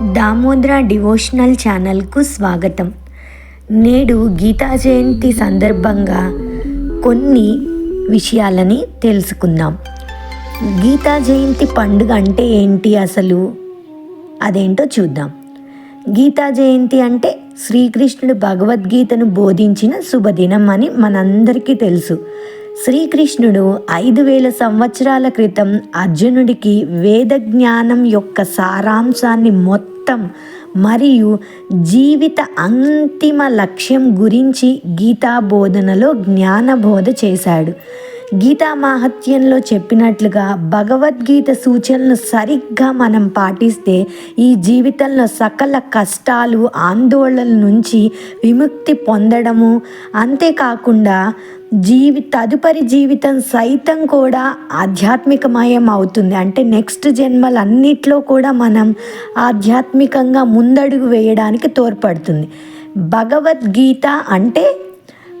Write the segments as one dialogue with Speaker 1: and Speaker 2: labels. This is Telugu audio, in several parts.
Speaker 1: దామోద్ర డివోషనల్ ఛానల్కు స్వాగతం. నేడు గీతా జయంతి సందర్భంగా కొన్ని విషయాలని తెలుసుకుందాం. గీతా జయంతి పండుగ అంటే ఏంటి అసలు? అదేంటో చూద్దాం. గీతా జయంతి అంటే శ్రీకృష్ణుడు భగవద్గీతను బోధించిన శుభదినం అని మనందరికీ తెలుసు. శ్రీకృష్ణుడు ఐదు వేల సంవత్సరాల క్రితం అర్జునుడికి వేద జ్ఞానం యొక్క సారాంశాన్ని మొత్తం మరియు జీవిత అంతిమ లక్ష్యం గురించి గీతా బోధనలో జ్ఞానబోధ చేశాడు. గీతా మాహత్యంలో చెప్పినట్లుగా భగవద్గీత సూచనలు సరిగ్గా మనం పాటిస్తే ఈ జీవితంలో సకల కష్టాలు ఆందోళనల నుంచి విముక్తి పొందడము. అంతేకాకుండా జీవి తదుపరి జీవితం సైతం కూడా ఆధ్యాత్మికమయం అవుతుంది. అంటే నెక్స్ట్ జన్మలన్నిట్లో కూడా మనం ఆధ్యాత్మికంగా ముందడుగు వేయడానికి తోడ్పడుతుంది. భగవద్గీత అంటే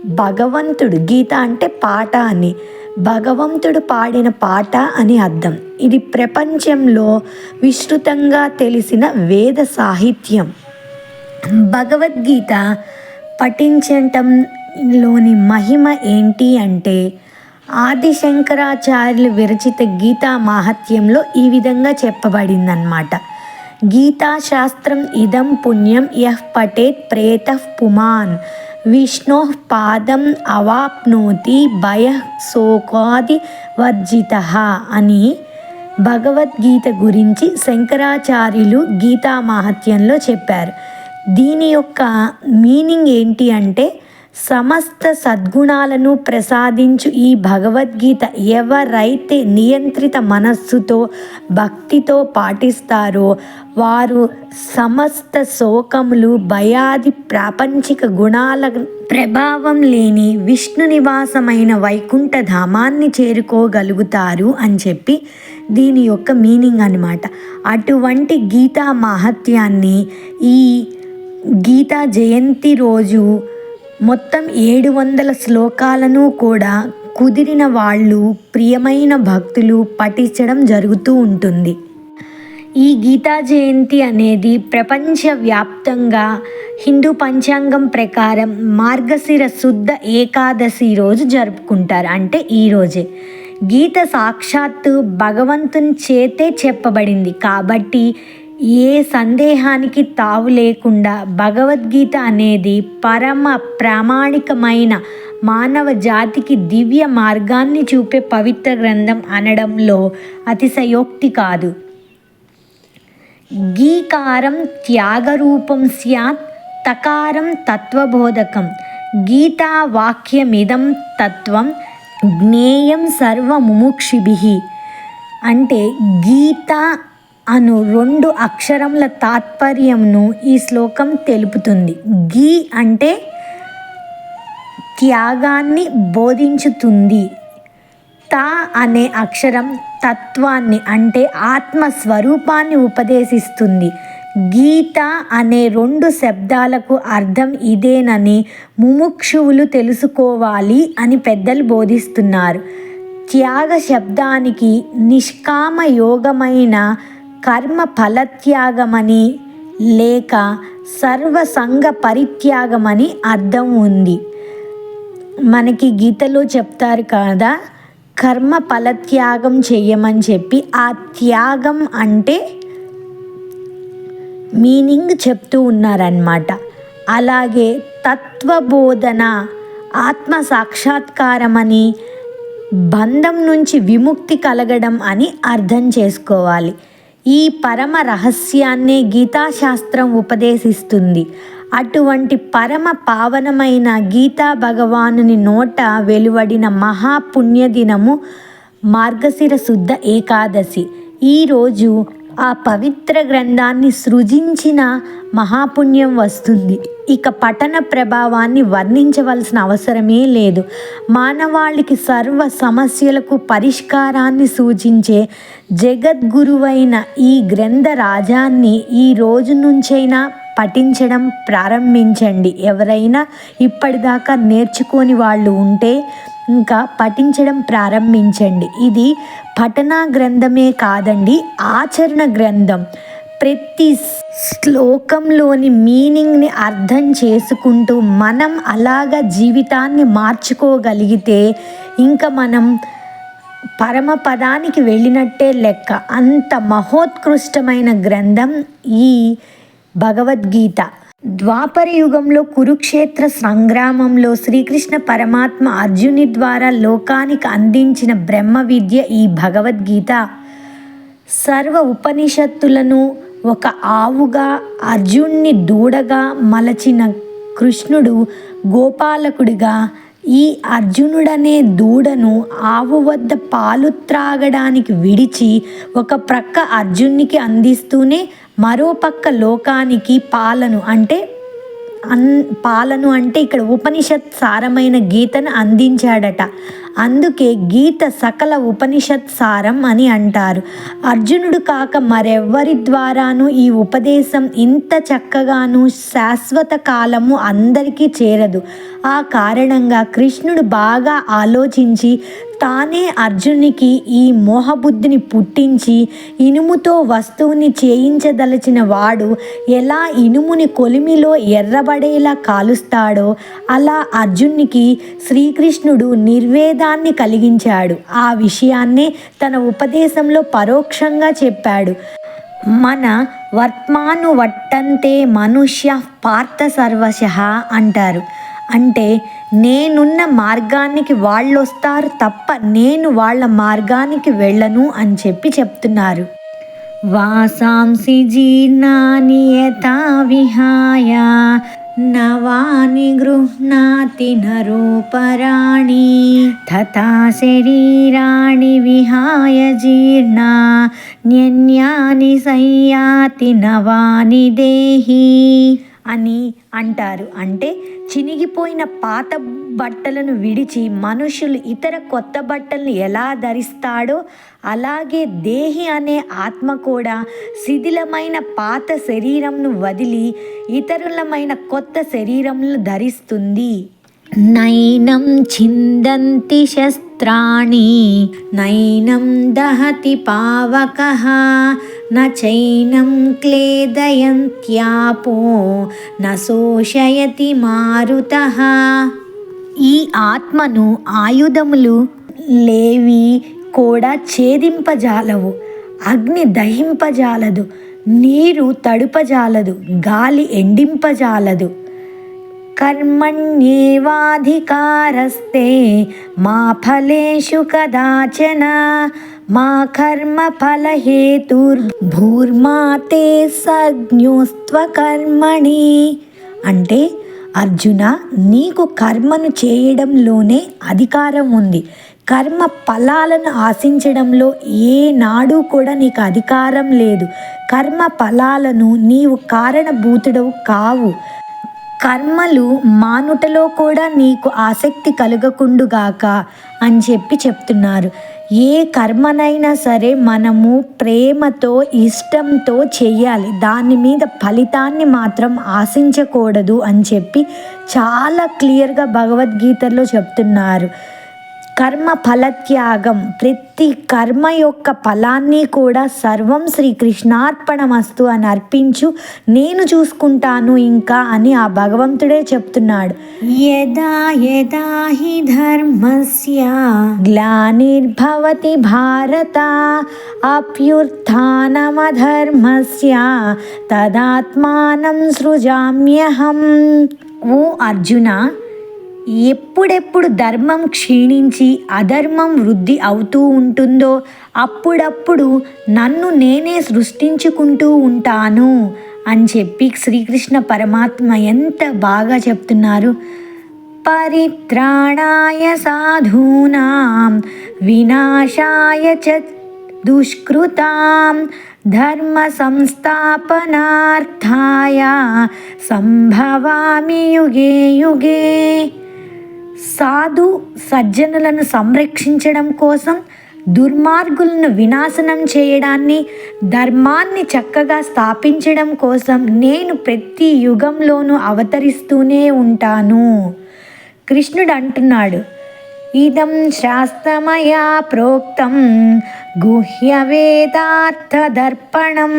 Speaker 1: భగవంతుడు. గీత అంటే పాట అని. భగవంతుడు పాడిన పాట అని అర్థం. ఇది ప్రపంచంలో విస్తృతంగా తెలిసిన వేద సాహిత్యం. భగవద్గీత పఠించటంలోని మహిమ ఏంటి అంటే ఆది శంకరాచార్యులు విరచిత గీతా మాహత్యంలో ఈ విధంగా చెప్పబడిందన్నమాట. గీతాశాస్త్రం ఇదం పుణ్యం యహ్ పటేత్ ప్రేత పుమాన్. విష్ణు పాదం అవాప్నోతి భయ శోకాది వర్జిత అని భగవద్గీత గురించి శంకరాచార్యులు గీతా మాహత్యంలో చెప్పారు. దీని యొక్క మీనింగ్ ఏంటి అంటే సమస్త సద్గుణాలను ప్రసాదించు ఈ భగవద్గీత ఎవరైతే నియంత్రిత మనస్సుతో భక్తితో పాటిస్తారో వారు సమస్త శోకములు భయాది ప్రాపంచిక గుణాల ప్రభావం లేని విష్ణు నివాసమైన వైకుంఠ ధామాన్ని చేరుకోగలుగుతారు అని చెప్పి దీని యొక్క మీనింగ్ అనమాట అటువంటి గీతా మహత్యాన్ని ఈ గీతా జయంతి రోజు మొత్తం ఏడు వందల శ్లోకాలను కూడా కుదిరిన వాళ్ళు ప్రియమైన భక్తులు పఠించడం జరుగుతూ ఉంటుంది. ఈ గీతా జయంతి అనేది ప్రపంచవ్యాప్తంగా హిందూ పంచాంగం ప్రకారం మార్గశిర శుద్ధ ఏకాదశి రోజు జరుపుకుంటారు. అంటే ఈరోజే గీత సాక్షాత్తు భగవంతుని చేతే చెప్పబడింది. కాబట్టి ఏ సందేహానికి తావు లేకుండా భగవద్గీత అనేది పరమ ప్రామాణికమైన మానవ జాతికి దివ్య మార్గాన్ని చూపే పవిత్ర గ్రంథం అనడంలో అతిశయోక్తి కాదు. గీకారం త్యాగరూపం స్యాత్ తకారం తత్వబోధకం గీతావాక్యమిదం తత్వం జ్ఞేయం సర్వముముక్షిభి. అంటే గీత అను రెండు అక్షరముల తాత్పర్యంను ఈ శ్లోకం తెలుపుతుంది. గీ అంటే త్యాగాన్ని బోధించుతుంది. తా అనే అక్షరం తత్వాన్ని అంటే ఆత్మ స్వరూపాన్ని ఉపదేశిస్తుంది. గీత అనే రెండు శబ్దాలకు అర్థం ఇదేనని ముముక్షువులు తెలుసుకోవాలి అని పెద్దలు బోధిస్తున్నారు. త్యాగ శబ్దానికి నిష్కామ యోగమైన కర్మ ఫలత్యాగమని లేక సర్వసంగ పరిత్యాగమని అర్థం ఉంది. మనకి గీతలో చెప్తారు కదా కర్మ ఫలత్యాగం చెయ్యమని చెప్పి ఆ త్యాగం అంటే మీనింగ్ చెప్తూ ఉన్నారన్నమాట. అలాగే తత్వబోధన ఆత్మ సాక్షాత్కారమని బంధం నుంచి విముక్తి కలగడం అని అర్థం చేసుకోవాలి. ఈ పరమ రహస్యాన్నే గీతాశాస్త్రం ఉపదేశిస్తుంది. అటువంటి పరమ పావనమైన గీతా భగవానుని నోట వెలువడిన మహాపుణ్యదినము మార్గశిర శుద్ధ ఏకాదశి. ఈరోజు ఆ పవిత్ర గ్రంథాన్ని సృజించిన మహాపుణ్యం వస్తుంది. ఇక పఠన ప్రభావాన్ని వర్ణించవలసిన అవసరమే లేదు. మానవాళికి సర్వ సమస్యలకు పరిష్కారాన్ని సూచించే జగద్గురువైన ఈ గ్రంథ రాజాన్ని ఈ రోజు నుంచైనా పఠించడం ప్రారంభించండి. ఎవరైనా ఇప్పటిదాకా నేర్చుకోని వాళ్ళు ఉంటే ఇంకా పఠించడం ప్రారంభించండి. ఇది పఠనా గ్రంథమే కాదండి ఆచరణ గ్రంథం. ప్రతి శ్లోకంలోని మీనింగ్ని అర్థం చేసుకుంటూ మనం అలాగ జీవితాన్ని మార్చుకోగలిగితే ఇంకా మనం పరమపదానికి వెళ్ళినట్టే లెక్క. అంత మహోత్కృష్టమైన గ్రంథం ఈ భగవద్గీత. ద్వాపర యుగంలో కురుక్షేత్ర సంగ్రామంలో శ్రీకృష్ణ పరమాత్మ అర్జుని ద్వారా లోకానికి అందించిన బ్రహ్మ విద్య ఈ భగవద్గీత. సర్వ ఉపనిషత్తులను ఒక ఆవుగా అర్జున్ని దూడగా మలచిన కృష్ణుడు గోపాలకుడిగా ఈ అర్జునుడనే దూడను ఆవు వద్ద పాలు త్రాగడానికి విడిచి ఒక ప్రక్క అర్జున్నికి అందిస్తూనే మరోపక్క లోకానికి పాలను అంటే అన్ పాలను అంటే ఇక్కడ ఉపనిషత్ సారమైన గీతను అందించాడట. అందుకే గీత సకల ఉపనిషత్ సారం అని అంటారు. అర్జునుడు కాక మరెవ్వరి ద్వారానూ ఈ ఉపదేశం ఇంత చక్కగాను శాశ్వత కాలము అందరికీ చేరదు. ఆ కారణంగా కృష్ణుడు బాగా ఆలోచించి తానే అర్జునికి ఈ మోహబుద్ధిని పుట్టించి ఇనుముతో వస్తువుని చేయించదలచిన వాడు ఎలా ఇనుముని కొలిమిలో ఎర్రబడేలా కాలుస్తాడో అలా అర్జునికి శ్రీకృష్ణుడు నిర్వేదాన్ని కలిగించాడు. ఆ విషయాన్నే తన ఉపదేశంలో పరోక్షంగా చెప్పాడు. మన వర్త్మాను వట్టంతే మనుష్య పార్థ సర్వశ అంటారు. అంటే నేనున్న మార్గానికి వాళ్ళు వస్తారు తప్ప నేను వాళ్ళ మార్గానికి వెళ్ళను అని చెప్పి చెప్తున్నారు. వాసాంసి జీర్ణాని యథా విహాయ నవాని గృహ్ణాతి నరోపరాణి తథా శరీరాణి విహాయ జీర్ణా న్యన్యాని సంయాతి నవాని దేహి. అని అంటారు. అంటే చినిగిపోయిన పాత బట్టలను విడిచి మనుషులు ఇతర కొత్త బట్టలను ఎలా ధరిస్తాడో అలాగే దేహి అనే ఆత్మ కూడా శిథిలమైన పాత శరీరంను వదిలి ఇతరులమైన కొత్త శరీరంను ధరిస్తుంది. నైనం చిందంతి శస్త్రాణి నైనం దహతి పావక నైనం క్లేదయంత్యాపో న శోషయతి మారుత ఈ ఆత్మను ఆయుధములు లేవి కూడా ఛేదింపజాలవు అగ్ని దహింపజాలదు నీరు తడుపజాలదు గాలి ఎండింపజాలదు. కర్మణ్యేవాధికారస్తే మా ఫలేషు కదాచన మా కర్మ ఫలహేతుర్భూర్మాతే సజ్ఞోస్త్వకర్మణి అంటే అర్జున నీకు కర్మను చేయడంలోనే అధికారం ఉంది. కర్మ ఫలాలను ఆశించడంలో ఏనాడు కూడా నీకు అధికారం లేదు. కర్మ ఫలాలను నీవు కారణభూతుడవు కావు. కర్మలు మానుటలో కూడా నీకు ఆసక్తి కలుగకుండుగాక అని చెప్పి చెప్తున్నారు. ఏ కర్మనైనా సరే మనము ప్రేమతో ఇష్టంతో చేయాలి దాని మీద ఫలితాన్ని మాత్రం ఆశించకూడదు అని చెప్పి చాలా క్లియర్గా భగవద్గీతలో చెప్తున్నారు. కర్మ ఫలత్యాగం. ప్రతి కర్మ యొక్క ఫలాన్ని కూడా సర్వం శ్రీకృష్ణార్పణమస్తు అని అర్పించు నేను చూసుకుంటాను ఇంకా అని ఆ భగవంతుడే చెప్తున్నాడు. యదా యదా హి ధర్మస్య. గ్లానిర్భవతి భారత అప్యుత్నమధర్మస్య తదాత్మానం సృజామ్యహం. ఓ అర్జున ఎప్పుడెప్పుడు ధర్మం క్షీణించి అధర్మం వృద్ధి అవుతూ ఉంటుందో అప్పుడప్పుడు నన్ను నేనే సృష్టించుకుంటూ ఉంటాను అని చెప్పి శ్రీకృష్ణ పరమాత్మ ఎంత బాగా చెప్తున్నారు. పరిత్రాణాయ సాధూనాం వినాశాయ చ దుష్కృతాం ధర్మ సంస్థాపనార్థాయ సంభవామి యుగే యుగే. సాధు సజ్జనులను సంరక్షించడం కోసం దుర్మార్గులను వినాశనం చేయడాన్ని ధర్మాన్ని చక్కగా స్థాపించడం కోసం నేను ప్రతి యుగంలోనూ అవతరిస్తూనే ఉంటాను. కృష్ణుడు అంటున్నాడు ఇదం శాస్త్రమయా ప్రోక్తం గుహ్య వేదార్థ దర్పణం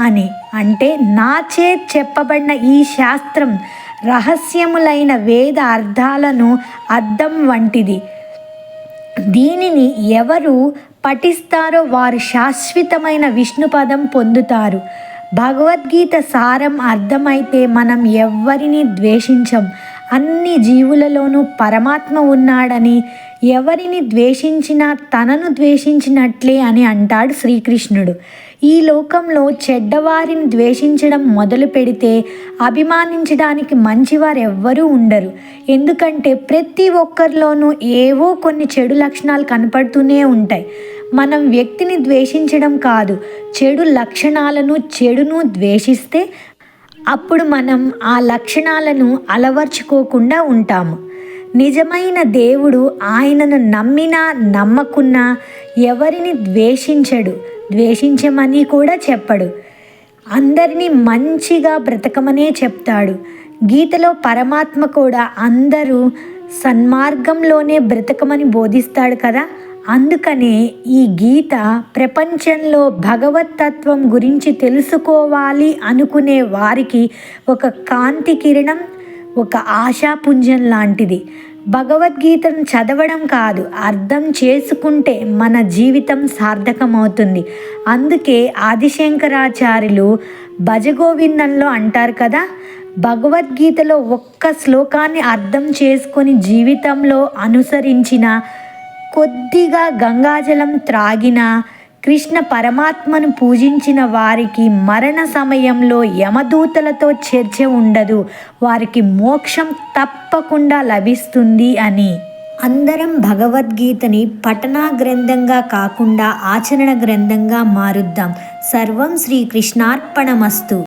Speaker 1: అని. అంటే నాచే చెప్పబడిన ఈ శాస్త్రం రహస్యములైన వేద అర్థాలను అర్థం వంటిది. దీనిని ఎవరు పఠిస్తారో వారు శాశ్వతమైన విష్ణుపదం పొందుతారు. భగవద్గీత సారం అర్థమైతే మనం ఎవ్వరిని ద్వేషించం. అన్ని జీవులలోనూ పరమాత్మ ఉన్నాడని ఎవరిని ద్వేషించినా తనను ద్వేషించినట్లే అని అంటాడు శ్రీకృష్ణుడు. ఈ లోకంలో చెడ్డవారిని ద్వేషించడం మొదలు పెడితే అభిమానించడానికి మంచివారు ఎవ్వరూ ఉండరు. ఎందుకంటే ప్రతి ఒక్కరిలోనూ ఏవో కొన్ని చెడు లక్షణాలు కనపడుతూనే ఉంటాయి. మనం వ్యక్తిని ద్వేషించడం కాదు చెడు లక్షణాలను చెడును ద్వేషిస్తే అప్పుడు మనం ఆ లక్షణాలను అలవర్చుకోకుండా ఉంటాము. నిజమైన దేవుడు ఆయనను నమ్మినా నమ్మకున్నా ఎవరిని ద్వేషించడు. ద్వేషించమని కూడా చెప్పడు. అందరినీ మంచిగా బ్రతకమనే చెప్తాడు. గీతలో పరమాత్మ కూడా అందరూ సన్మార్గంలోనే బ్రతకమని బోధిస్తాడు కదా? అందుకనే ఈ గీత ప్రపంచంలో భగవతత్వం గురించి తెలుసుకోవాలి అనుకునే వారికి ఒక కాంతి కిరణం ఒక ఆశాపుంజం లాంటిది. భగవద్గీతను చదవడం కాదు అర్థం చేసుకుంటే మన జీవితం సార్థకమవుతుంది. అందుకే ఆదిశంకరాచార్యులు భజగోవిందంలో అంటారు కదా భగవద్గీతలో ఒక్క శ్లోకాన్ని అర్థం చేసుకొని జీవితంలో అనుసరించిన కొద్దిగా గంగాజలం త్రాగిన కృష్ణ పరమాత్మను పూజించిన వారికి మరణ సమయంలో యమదూతలతో చర్చ ఉండదు. వారికి మోక్షం తప్పకుండా లభిస్తుంది అని. అందరం భగవద్గీతని పఠనా గ్రంథంగా కాకుండా ఆచరణ గ్రంథంగా మారుద్దాం. సర్వం శ్రీకృష్ణార్పణమస్తు